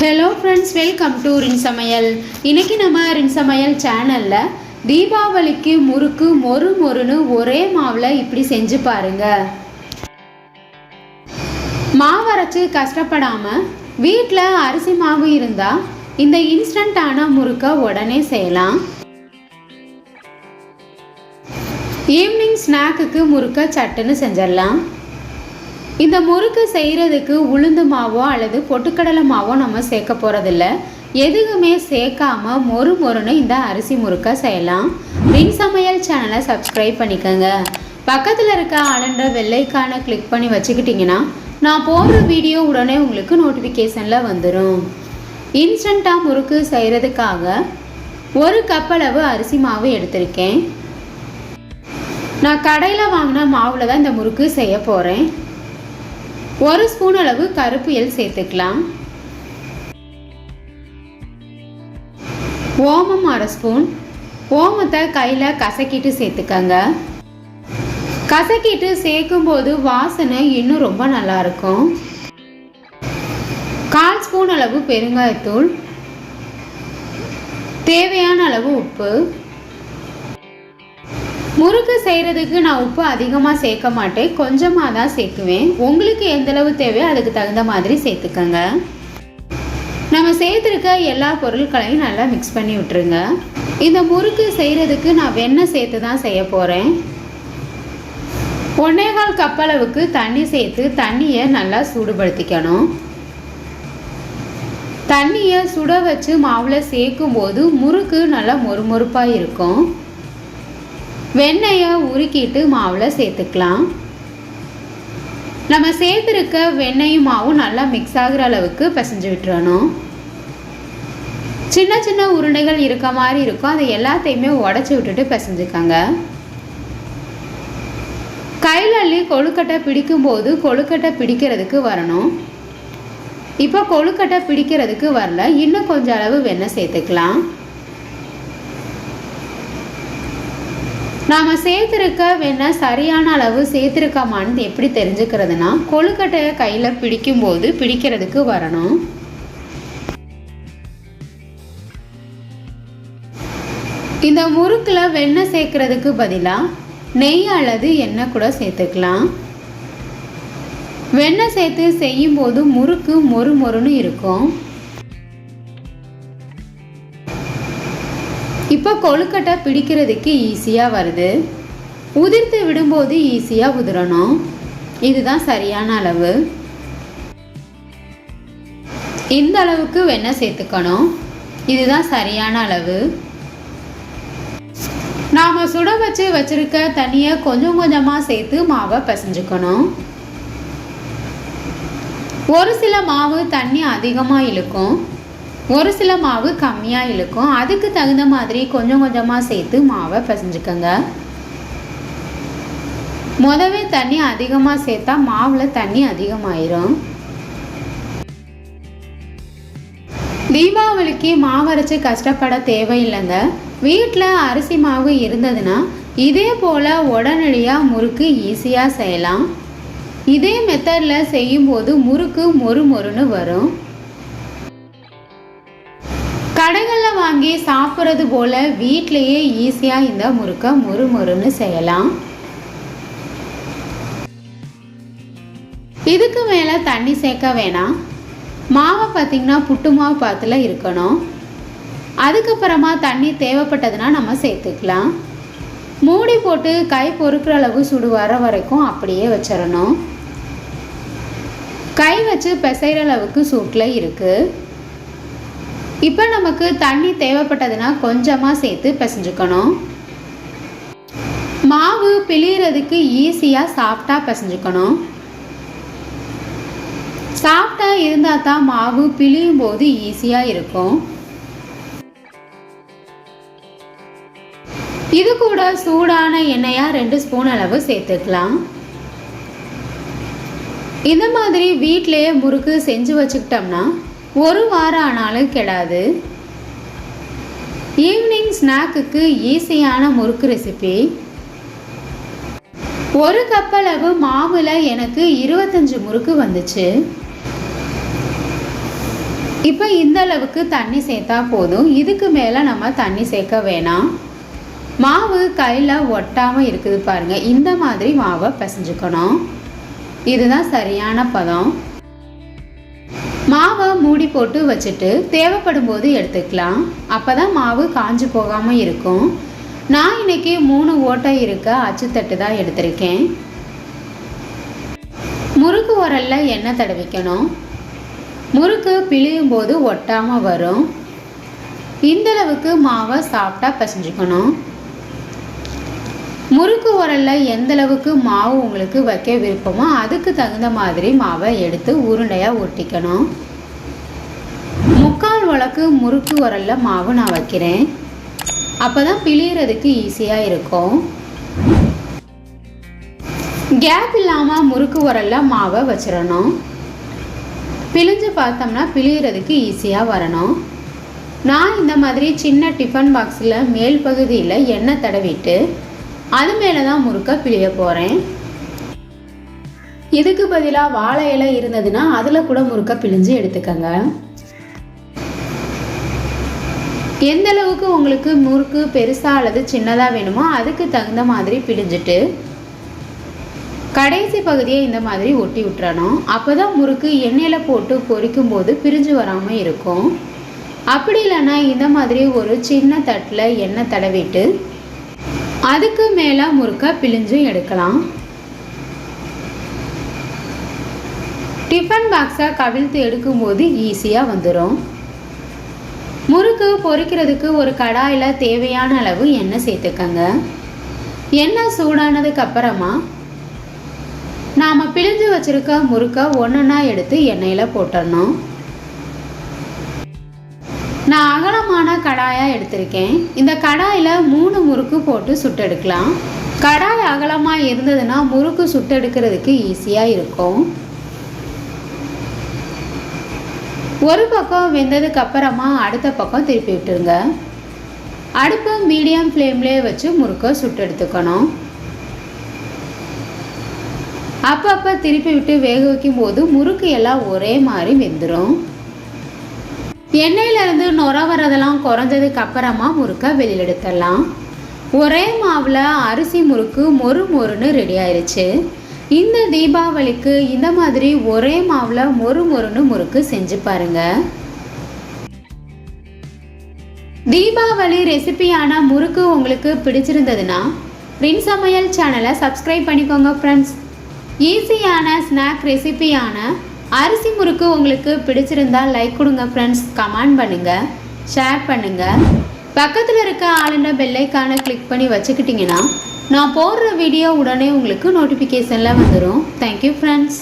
Hello friends welcome to ரின் சமையல் இன்றைக்கி நம்ம ரின் சமையல் சேனலில் தீபாவளிக்கு முறுக்கு மொறு மொறுன்னு ஒரே மாவில் இப்படி செஞ்சு பாருங்க. மாவு கஷ்டப்படாமல் வீட்டில் அரிசி மாவு இருந்தால் இந்த இன்ஸ்டண்ட்டான முறுக்கை உடனே செய்யலாம். ஈவினிங் ஸ்நாக்குக்கு முறுக்க சட்டுன்னு செஞ்சிடலாம். இந்த முறுக்கு செய்கிறதுக்கு உளுந்து மாவோ அல்லது பொட்டுக்கடலை மாவோ நம்ம சேர்க்க போகிறதில்ல எதுவுமே சேர்க்காம மொறு மொறுன்னு இந்த அரிசி முறுக்கை செய்யலாம். மின் சமையல் சேனலை சப்ஸ்கிரைப் பண்ணிக்கோங்க. பக்கத்தில் இருக்க அலன்ற வெள்ளைக்கான கிளிக் பண்ணி வச்சுக்கிட்டிங்கன்னா நான் போடுற வீடியோ உடனே உங்களுக்கு நோட்டிஃபிகேஷனில் வந்துடும் இன்ஸ்டண்ட்டாக முறுக்கு செய்கிறதுக்காக ஒரு கப் அளவு அரிசி மாவு எடுத்திருக்கேன். நான் கடையில் வாங்கின மாவில் தான் இந்த முறுக்கு செய்ய போகிறேன் ஒரு ஸ்பூன் அளவு கருப்பு எள் சேர்த்துக்கலாம். ஓமம் அரை ஸ்பூன். ஓமத்தை கையில் கசக்கிட்டு சேர்த்துக்கங்க. கசக்கிட்டு சேர்க்கும்போது வாசனை இன்னும் ரொம்ப நல்லா இருக்கும். கால் ஸ்பூன் அளவு பெருங்காயத்தூள். தேவையான அளவு உப்பு. முறுக்கு செய்கிறதுக்கு நான் உப்பு அதிகமாக சேர்க்க மாட்டேன். கொஞ்சமாக தான் சேர்க்குவேன். உங்களுக்கு எந்தளவு தேவையோ அதுக்கு தகுந்த மாதிரி சேர்த்துக்கோங்க. நம்ம சேர்த்துருக்க எல்லா பொருட்களையும் நல்லா மிக்ஸ் பண்ணி விட்டுருங்க. இந்த முறுக்கு செய்கிறதுக்கு நான் வெண்ணெய் சேர்த்து தான் செய்ய போகிறேன் ஒன்னேகால் கப் அளவுக்கு தண்ணி சேர்த்து தண்ணியை நல்லா சூடுபடுத்திக்கணும். தண்ணியை சுட வச்சு மாவில் சேர்க்கும் போது முறுக்கு நல்லா மொறுமொறுப்பாக இருக்கும். வெண்ணெயை உருக்கிட்டு மாவில் சேர்த்துக்கலாம். நம்ம சேர்த்துருக்க வெண்ணெயும் மாவும் நல்லா மிக்ஸ் ஆகுற அளவுக்கு பிசைஞ்சு விட்டுறணும். சின்ன சின்ன உருண்டைகள் இருக்க மாதிரி இருக்கும். அதை எல்லாத்தையுமே உடச்சி விட்டுட்டு பிசைஞ்சுக்கங்க. கையில் அள்ளி கொழுக்கட்டை பிடிக்கும்போது கொழுக்கட்டை பிடிக்கிறதுக்கு வரணும். இப்போ கொழுக்கட்டை பிடிக்கிறதுக்கு வரல. இன்னும் கொஞ்சம் அளவு வெண்ணெய் சேர்த்துக்கலாம். நாம் சேர்த்துருக்க வேணால் சரியான அளவு சேர்த்துருக்கமான்னு எப்படி தெரிஞ்சுக்கிறதுனா கொழுக்கட்டையை கையில் பிடிக்கும்போது பிடிக்கிறதுக்கு வரணும். இந்த முறுக்கில் வெண்ணெய் சேர்க்கறதுக்கு பதிலாக நெய் அல்லது எண்ணெய் கூட சேர்த்துக்கலாம். வெண்ணெய் சேர்த்து செய்யும்போது முறுக்கு மொறு மொறுன்னு இருக்கும். இப்போ கொழுக்கட்டை பிடிக்கிறதுக்கு ஈஸியாக வருது. உதிர்த்து விடும்போது ஈஸியாக உதிரணும். இதுதான் சரியான அளவு. இந்த அளவுக்கு வெண்ணெய் சேர்த்துக்கணும். இதுதான் சரியான அளவு. நாம் சுட வச்சு வச்சுருக்க தண்ணியை கொஞ்சம் கொஞ்சமாக சேர்த்து மாவை பசைஞ்சுக்கணும். ஒரு சில மாவு தண்ணி அதிகமாக இழுக்கும். ஒரு சில மாவு கம்மியாக இழுக்கும். அதுக்கு தகுந்த மாதிரி கொஞ்சம் கொஞ்சமாக சேர்த்து மாவை பிசைஞ்சுக்கோங்க. முதவே தண்ணி அதிகமாக சேர்த்தா மாவில் தண்ணி அதிகமாயிரும். தீபாவளிக்கு மாவரைச்சி கஷ்டப்பட தேவையில்லைங்க. வீட்டில் அரிசி மாவு இருந்ததுன்னா இதே போல் உடனடியாக முறுக்கு ஈஸியாக செய்யலாம். இதே மெத்தடில் செய்யும்போது முறுக்கு மொறு மொறுன்னு வரும். கடைகளில் வாங்கி சாப்பிட்றது போல் வீட்லேயே ஈஸியாக இந்த முறுக்கை முறுமுறுன்னு செய்யலாம். இதுக்கு மேலே தண்ணி சேர்க்க வேணாம். மாவை பார்த்திங்கன்னா புட்டு மாவு பாத்தில் இருக்கணும். அதுக்கப்புறமா தண்ணி தேவைப்பட்டதுன்னா நம்ம சேர்த்துக்கலாம். மூடி போட்டு கை பொறுக்கிற அளவு சுடு வர வரைக்கும் அப்படியே வச்சிடணும். கை வச்சு பிசைகிற அளவுக்கு சூட்டில் இருக்குது இப்போ நமக்கு தண்ணி தேவைப்பட்டதுன்னா கொஞ்சமாக சேர்த்து பிசைஞ்சுக்கணும். மாவு பிழியறதுக்கு ஈஸியாக சாஃப்டாக பிசைஞ்சுக்கணும். சாஃப்டாக இருந்தால் தான் மாவு பிழியும் போது ஈஸியாக இருக்கும். இது கூட சூடான எண்ணெயாக ரெண்டு ஸ்பூன் அளவு சேர்த்துக்கலாம். இந்த மாதிரி வீட்டிலேயே முறுக்கு செஞ்சு வச்சுக்கிட்டோம்னா ஒரு வாரம் ஆனாலும் கெடாது. ஈவினிங் ஸ்நாக்குக்கு ஈஸியான முறுக்கு ரெசிபி ஒரு கப்பளவு மாவில் எனக்கு இருபத்தஞ்சு முறுக்கு வந்துச்சு. இப்போ இந்த அளவுக்கு தண்ணி சேர்த்தா போதும். இதுக்கு மேலே நம்ம தண்ணி சேர்க்க வேணாம். மாவு கையில் ஒட்டாமல் இருக்குது பாருங்கள் இந்த மாதிரி மாவை பிசைஞ்சுக்கணும். இதுதான் சரியான பதம். மாவை மூடி போட்டு வச்சுட்டு தேவைப்படும் போது எடுத்துக்கலாம். அப்போ தான் மாவு காஞ்சு போகாமல் இருக்கும். நான் இன்னைக்கு மூணு ஓட்டை இருக்க அச்சுத்தட்டு தான் எடுத்திருக்கேன். முறுக்கு உரலில் எண்ணெய் தடவிக்கணும். முறுக்கு பிழியும் போது ஒட்டாமல் வரும். இந்தளவுக்கு மாவை சாப்பிட்டா பிசைஞ்சுக்கணும். முறுக்கு உரலில் எந்த அளவுக்கு மாவு உங்களுக்கு வைக்க விருப்பமோ அதுக்கு தகுந்த மாதிரி மாவை எடுத்து உருண்டையாக ஒட்டிக்கணும். முக்கால் உலக்கு முறுக்கு உரலில் மாவு நான் வைக்கிறேன். அப்போ தான் பிழியறதுக்கு ஈஸியாக இருக்கும். கேப் இல்லாமல் முறுக்கு உரலில் மாவை வச்சிடணும். பிழிஞ்சு பார்த்தோம்னா பிழியறதுக்கு ஈஸியாக வரணும். நான் இந்த மாதிரி சின்ன டிஃபன் பாக்ஸில் மேல் பகுதியில் எண்ணெய் தடவிட்டு அது மேலே தான் முறுக்க பிழிய போகிறேன் இதுக்கு பதிலாக வாழை இலை இருந்ததுன்னா அதில் கூட முறுக்க பிழிஞ்சு எடுத்துக்கோங்க. எந்த அளவுக்கு உங்களுக்கு முறுக்கு பெருசாக அல்லது சின்னதாக வேணுமோ அதுக்கு தகுந்த மாதிரி பிழிஞ்சிட்டு கடைசி பகுதியை இந்த மாதிரி ஒட்டி விட்டுறணும். அப்போ தான் முறுக்கு எண்ணெயில் போட்டு பொரிக்கும் போது பிரிஞ்சு வராமல் இருக்கும். அப்படி இல்லைன்னா இந்த மாதிரி ஒரு சின்ன தட்டில் எண்ணெய் தடவிட்டு அதுக்கு மேலே முறுக்க பிழிஞ்சும் எடுக்கலாம். டிஃபன் பாக்ஸை கவிழ்த்து எடுக்கும்போது ஈஸியாக வந்துடும் முறுக்கு பொரிக்கிறதுக்கு ஒரு கடாயில் தேவையான அளவு எண்ணெய் சேர்த்துக்கங்க. எண்ணெய் சூடானதுக்கு அப்புறமா நாம் பிழிஞ்சு வச்சுருக்க முறுக்கை ஒன்றா எடுத்து எண்ணெயில் போட்டுடணும் நான் அகலமான கடாயாக எடுத்திருக்கேன். இந்த கடாயில் மூணு முறுக்கு போட்டு சுட்டெடுக்கலாம். கடாய் அகலமாக இருந்ததுன்னா முறுக்கு சுட்டெடுக்கிறதுக்கு ஈஸியாக இருக்கும். ஒரு பக்கம் வெந்ததுக்கு அப்புறமா அடுத்த பக்கம் திருப்பி விட்டுருங்க. அடுப்பை மீடியம் ஃப்ளேம்லேயே வச்சு முறுக்கை சுட்டெடுத்துக்கணும். அப்பப்போ திருப்பி விட்டு வேக வைக்கும் போது முறுக்கு எல்லாம் ஒரே மாதிரி வெந்துடும் எண்ணெயிலேருந்து நுர வரதெல்லாம் குறைஞ்சதுக்கு அப்புறமா முறுக்கை வெளியில் எடுத்துடலாம். ஒரே மாவில் அரிசி முறுக்கு மொறு மொறுன்னு ரெடி ஆயிடுச்சு இந்த தீபாவளிக்கு இந்த மாதிரி ஒரே மாவில் மொறு மொறுன்னு முறுக்கு செஞ்சு பாருங்க. தீபாவளி ரெசிபியான முறுக்கு உங்களுக்கு பிடிச்சிருந்ததுன்னா ரின் சமையல் சேனலை சப்ஸ்கிரைப் பண்ணிக்கோங்க ஃப்ரெண்ட்ஸ் ஈஸியான ஸ்நாக் ரெசிபியான அரிசி முறுக்கு உங்களுக்கு பிடிச்சிருந்தா லைக் கொடுங்க ஃப்ரெண்ட்ஸ் கமெண்ட் பண்ணுங்கள் ஷேர் பண்ணுங்கள் பக்கத்தில் இருக்க ஆளுண்ட பெல்லைக்கான கிளிக் பண்ணி வச்சுக்கிட்டிங்கன்னா நான் போடுற வீடியோ உடனே உங்களுக்கு நோட்டிஃபிகேஷனில் வந்துடும் தேங்க்யூ ஃப்ரெண்ட்ஸ்